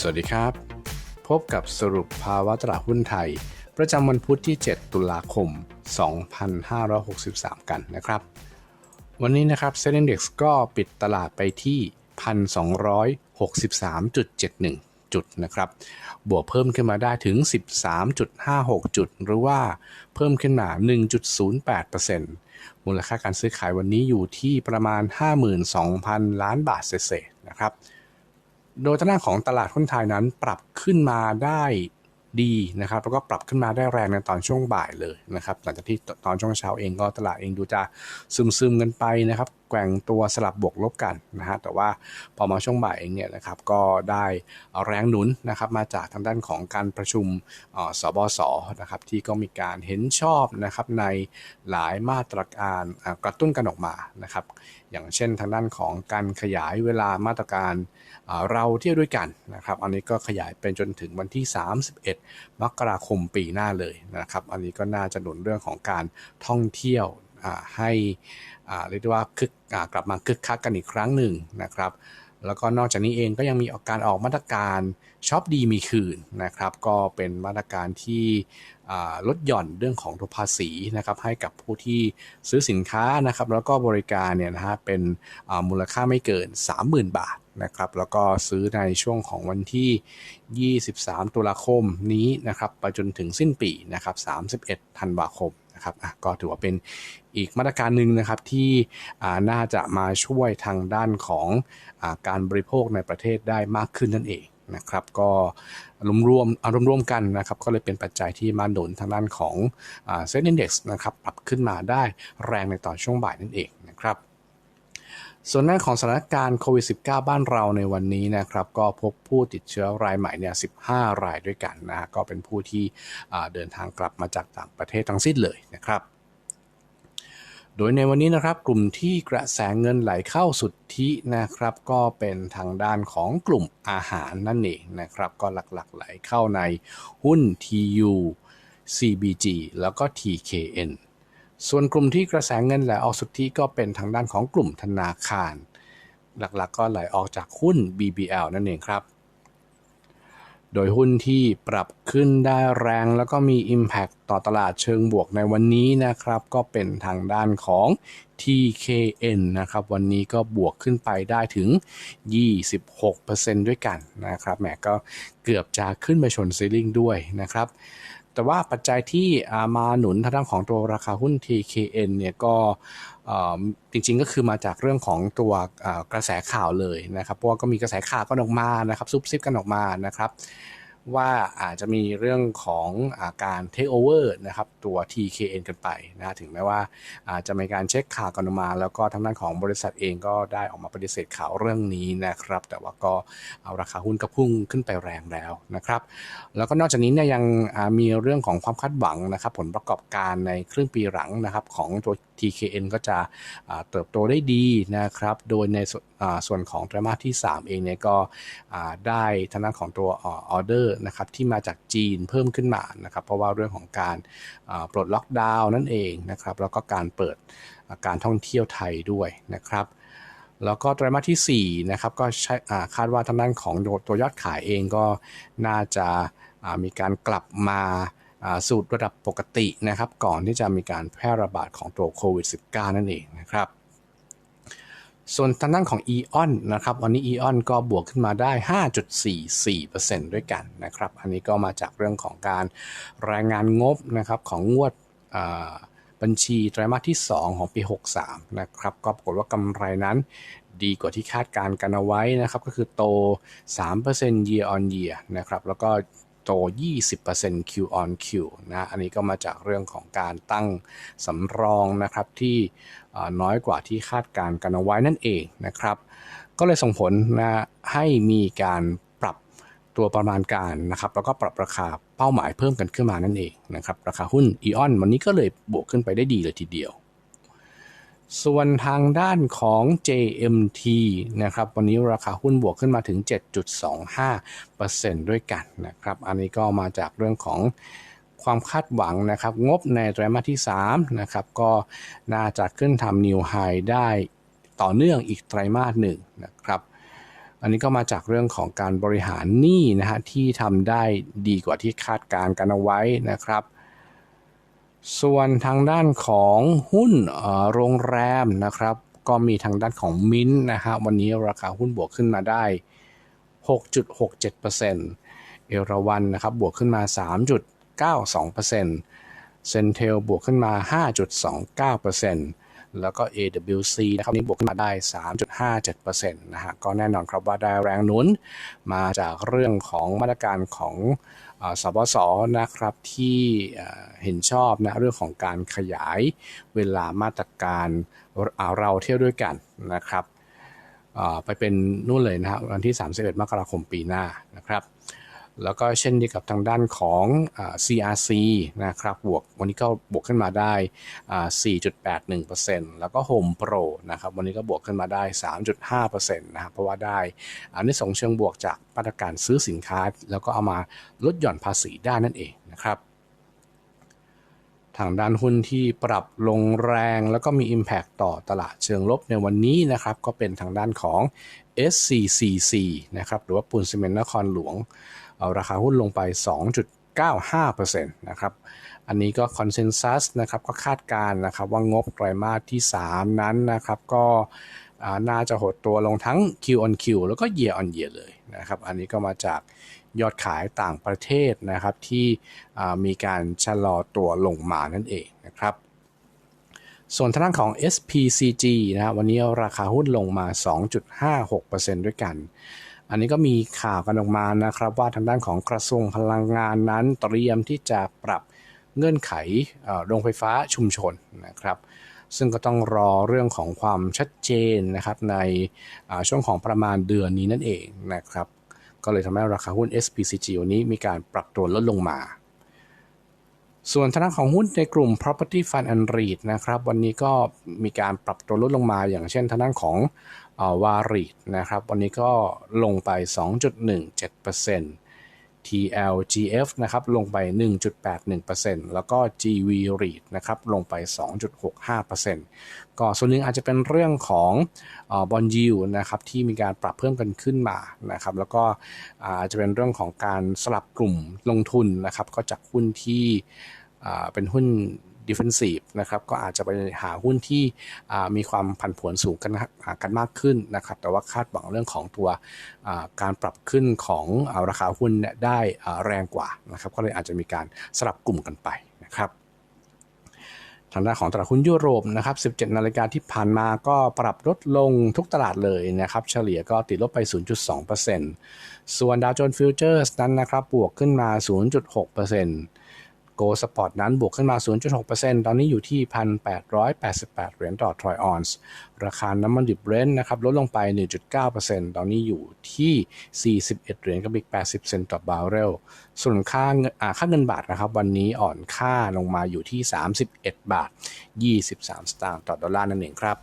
สวัสดีครับ พบกับสรุปภาวะตลาดหุ้นไทย ประจำวันพุธที่ 7 ตุลาคม 2563 กันนะครับ วันนี้นะครับเซ็นดี x ก็ปิดตลาดไปที่ 1,263.71 จุดนะครับ บวกเพิ่มขึ้นมาได้ถึง 13.56 จุด หรือว่าเพิ่มขึ้นมา 1.08%มูลค่าการซื้อขายวันนี้อยู่ที่ประมาณ 52,000 ล้านบาทเศษๆนะครับ โดยทางด้านของตลาดหุ้นไทยนั้นปรับขึ้นมาได้ดีนะครับแล้วก็ปรับขึ้นมาได้แรงในตอนช่วงบ่ายเลยนะครับหลังจากที่ตอนช่วงเช้าเองก็ตลาดเองดูจะซึมๆกันไปนะครับแกว่งตัวสลับบวกลบกันนะฮะแต่ว่าพอมาช่วงบ่ายเองเนี่ยนะครับก็ได้แรงหนุนนะครับมาจากทางด้านของการประชุมสบสนะครับที่ก็มีการเห็นชอบนะครับในหลายมาตรการกระตุ้นกันออกมานะครับอย่างเช่นทางด้านของการขยายเวลามาตรการเราเที่ยวด้วยกันนะครับอันนี้ก็ขยายเป็นจนถึงวันที่ 31 มกราคมปีหน้าเลยนะครับอันนี้ก็น่าจะหนุนเรื่องของการท่องเที่ยว ให้เรียกว่าคึกกลับมาคึกคักกันอีกครั้งหนึ่งนะครับ แล้วก็นอกจากนี้เองก็ยังมีการออกมาตรการช็อปดีมีคืนนะครับ ก็เป็นมาตรการที่ลดหย่อนเรื่องของตัวภาษีนะครับให้กับผู้ที่ซื้อสินค้านะครับแล้วก็บริการเนี่ยนะฮะเป็นมูลค่าไม่เกิน 30,000 บาทนะครับแล้วก็ซื้อในช่วงของวันที่ 23 ตุลาคมนี้นะครับไปจนถึงสิ้นปีนะครับ 31 ธันวาคม นะครับก็ถือว่าเป็นอีกมาตรการหนึ่งนะครับที่น่าจะมาช่วยทางด้านของอการบริโภคในประเทศได้มากขึ้นนั่นเองนะครับก็รวมรวมอารมณ์รวมกันนะครับก็เลยเป็นปัจจัยที่มาหนุนทางด้านของเซ็นดี Index นะครับปรับขึ้นมาได้แรงในตอนช่วงบ่ายนั่นเองนะครับ ส่วนหน้าของสถานการณ์โควิด -19 บ้านเราในวันนี้นะครับก็พบผู้ติดเชื้อรายใหม่เนี่ย 15 รายด้วยกันนะ ก็เป็นผู้ที่เดินทางกลับมาจากต่างประเทศทั้งสิ้นเลยนะครับ โดยในวันนี้นะครับกลุ่มที่กระแสเงินไหลเข้าสุทธินะครับ ก็เป็นทางด้านของกลุ่มอาหารนั่นเองนะครับ ก็หลักๆไหลเข้าในหุ้น TU CBG แล้วก็ TKN ส่วนกลุ่มที่กระแสเงินไหลออกสุทธิก็เป็นทางด้านของกลุ่มธนาคาร หลักๆก็ไหลออกจากหุ้น BBL นั่นเองครับ โดยหุ้นที่ปรับขึ้นได้แรงแล้วก็มี Impact ต่อตลาดเชิงบวกในวันนี้นะครับ ก็เป็นทางด้านของ TKN นะครับ วันนี้ก็บวกขึ้นไปได้ถึง 26%ด้วยกันนะครับแหมก็เกือบจะขึ้นไปชนซีลิงด้วยนะครับ แต่ว่าปัจจัยที่มาหนุนทางด้านของตัวราคาหุ้น TKN เนี่ยก็จริงๆก็คือมาจากเรื่องของตัวกระแสข่าวเลยนะครับเพราะว่าก็มีกระแสข่าวก็ออกมานะครับซุบซิบกันออกมานะครับ ว่าอาจจะมีเรื่องของอาการเทคโอเวอร์นะครับตัว TKN กันไปนะถึงแม้ว่าอาจจะมีการเช็คข่าวกันออกมา แล้วก็ทางด้านของบริษัทเองก็ได้ออกมาปฏิเสธข่าวเรื่องนี้นะครับ แต่ว่าก็เอาราคาหุ้นก็พุ่งขึ้นไปแรงแล้วนะครับ แล้วก็นอกจากนี้เนี่ยยังมีเรื่องของความคาดหวังนะครับ ผลประกอบการในครึ่งปีหลังนะครับของตัว TKN ก็จะเติบโตได้ดีนะครับ โดยในส่วนของไตรมาสที่ 3 เองเนี่ยก็ได้ทางด้านของตัวออเดอร์นะครับที่มาจากจีนเพิ่มขึ้นมานะครับเพราะว่าเรื่องของการปลดล็อกดาวน์นั่นเองนะครับแล้วก็การเปิดการท่องเที่ยวไทยด้วยนะครับแล้วก็ไตรมาสที่4นะครับก็คาดว่าทางด้านของตัวยอดขายเองก็น่าจะมีการกลับมาสู่ระดับปกตินะครับก่อนที่จะมีการแพร่ระบาดของตัวโควิด -19 นั่นเองนะครับ ส่วนทางด้านของ e ออนนะครับวันนี้ e ออนก็บวกขึ้นมาได้ 5.44%ด้วยกันนะครับ อันนี้ก็มาจากเรื่องของการรายงานงบนะครับของงวดบัญชีไตรมาสที่ 2 ของปี 63 นะครับ ก็ปรากฏว่ากำไรนั้นดีกว่าที่คาดการกันเอาไว้นะครับ ก็คือโต 3% year on year นะครับ แล้วก็โต 20% Q on Q นะ อันนี้ก็มาจากเรื่องของการตั้งสำรองนะครับที่ น้อยกว่าที่คาดการกันเอาไว้นั่นเองนะครับ ก็เลยส่งผลนะให้มีการปรับตัวประมาณการนะครับ แล้วก็ปรับราคาเป้าหมายเพิ่มกันขึ้นมานั่นเองนะครับ ราคาหุ้นอีออนวันนี้ก็เลยบวกขึ้นไปได้ดีเลยทีเดียว ส่วนทางด้านของ JMT นะครับวันนี้ราคาหุ้นบวกขึ้นมาถึง 7.25%ด้วยกันนะครับ อันนี้ก็มาจากเรื่องของ ความคาดหวังนะครับ งบในไตรมาสที่3นะครับก็น่าจะขึ้นทำนิวไฮได้ต่อเนื่องอีกไตรมาสหนึ่งนะครับ อันนี้ก็มาจากเรื่องของการบริหารหนี้นะฮะที่ทำได้ดีกว่าที่คาดการกันเอาไว้นะครับ ส่วนทางด้านของหุ้นโรงแรมนะครับ ก็มีทางด้านของมิ้นนะฮะวันนี้ราคาหุ้นบวกขึ้นมาได้ 6.67%เอราวันนะครับบวกขึ้นมา 3 5.92%เซนเทลบวกขึ้นมา 5.29%แล้วก็ AWC นะครับนี้บวกขึ้นมาได้ 3.57%นะฮะก็แน่นอนครับว่าได้แรงหนุนมาจากเรื่องของมาตรการของสบสนะครับที่เห็นชอบนะเรื่องของการขยายเวลามาตรการเราเที่ยวด้วยกันนะครับไปเป็นนู่นเลยนะครับวันที่ 31 มกราคมปีหน้านะครับ แล้วก็เช่นเดียวกับทางด้านของอ CRC นะครับบวกวันนี้ก็บวกขึ้นมาได้อ่า4.81%แล้วก็ Home Pro นะครับวันนี้ก็บวกขึ้นมาได้ 3.5%นะครับเพราะว่าได้อันนี้ส่งเชิงบวกจากมาตรการซื้อสินค้า แล้วก็เอามาลดหย่อนภาษีได้นั่นเองนะครับทางด้านหุ้นที่ปรับลงแรง แล้วก็มี Impact ต่อตลาดเชิงลบในวันนี้นะครับก็เป็นทางด้านของ SCCC นะครับหรือว่าปูนซีเมนต์นครหลวง ราคาหุ้นลงไป 2.95%นะครับ อันนี้ก็คอนเซนแซสนะครับก็คาดการนะครับว่างบไตรมาสที่ 3 นั้นนะครับก็น่าจะหดตัวลงทั้ง Q on Q แล้วก็ Year on Year เลยนะครับ อันนี้ก็มาจากยอดขายต่างประเทศนะครับที่มีการชะลอตัวลงมานั่นเองนะครับ ส่วนทางด้านของ SPCG นะวันนี้ราคาหุ้นลงมา 2.56%ด้วยกัน อันนี้ก็มีข่าวกันออกมานะครับ ว่าทางด้านของกระทรวงพลังงานนั้นเตรียมที่จะปรับเงื่อนไขโรงไฟฟ้าชุมชนนะครับซึ่งก็ต้องรอเรื่องของความชัดเจนนะครับในช่วงของประมาณเดือนนี้นั่นเองนะครับ ก็เลยทำให้ราคาหุ้น SPCG วันนี้มีการปรับตัวลดลงมา ส่วนทางด้านของหุ้นในกลุ่ม property fund and REIT นะครับ วันนี้ก็มีการปรับตัวลดลงมา อย่างเช่นทางด้านของ วารีดนะครับ วันนี้ก็ลงไป 2.17% TLGF นะครับ ลงไป 1.81%แล้วก็ GV REIT นะครับ ลงไป 2.65%ก็ส่วนหนึ่งอาจจะเป็นเรื่องของบอลยิวนะครับ ที่มีการปรับเพิ่มกันขึ้นมานะครับ แล้วก็อาจจะเป็นเรื่องของการสลับกลุ่มลงทุนนะครับ ก็จากหุ้นที่เป็นหุ้น defensive นะครับก็อาจจะไปหาหุ้นที่มีความผันผวนสูงกันกันมากขึ้นนะครับแต่ว่าคาดหวังเรื่องของตัวการปรับขึ้นของอราคาหุ้นได้แรงกว่านะครับก็เลยอาจจะมีการสลับกลุ่มกันไปนะครับทางด้านของตลาดหุ้นยุโรปนะครับ 17 นาฬิกาที่ผ่านมาก็ปรับลดลงทุกตลาดเลยนะครับ เฉลี่ยก็ติดลบไป 0.2%ส่วนดาวโจนส์ฟิวเจอร์สนั้นนะครับ บวกขึ้นมา 0.6% โกลสปอร์ตนั้นบวกขึ้นมา 0.6%ตอนนี้อยู่ที่ 1,888 เหรียญต่อทรอยออนซ์ ราคาน้ำมันดิบเบรนท์นะครับลดลงไป 1.9%ตอนนี้อยู่ที่ 41 เหรียญกับอีก 80 เซนต์ต่อบาร์เรล ส่วนค่าเงินค่าเงินบาทนะครับวันนี้อ่อนค่าลงมาอยู่ที่ 31 บาท 23 สตางค์ต่อดอลลาร์นั่นเองครับ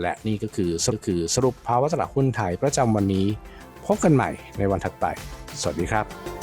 และนี่ก็คือก็คือสรุปภาวะตลาดหุ้นไทยประจำวันนี้ พบกันใหม่ในวันถัดไป สวัสดีครับ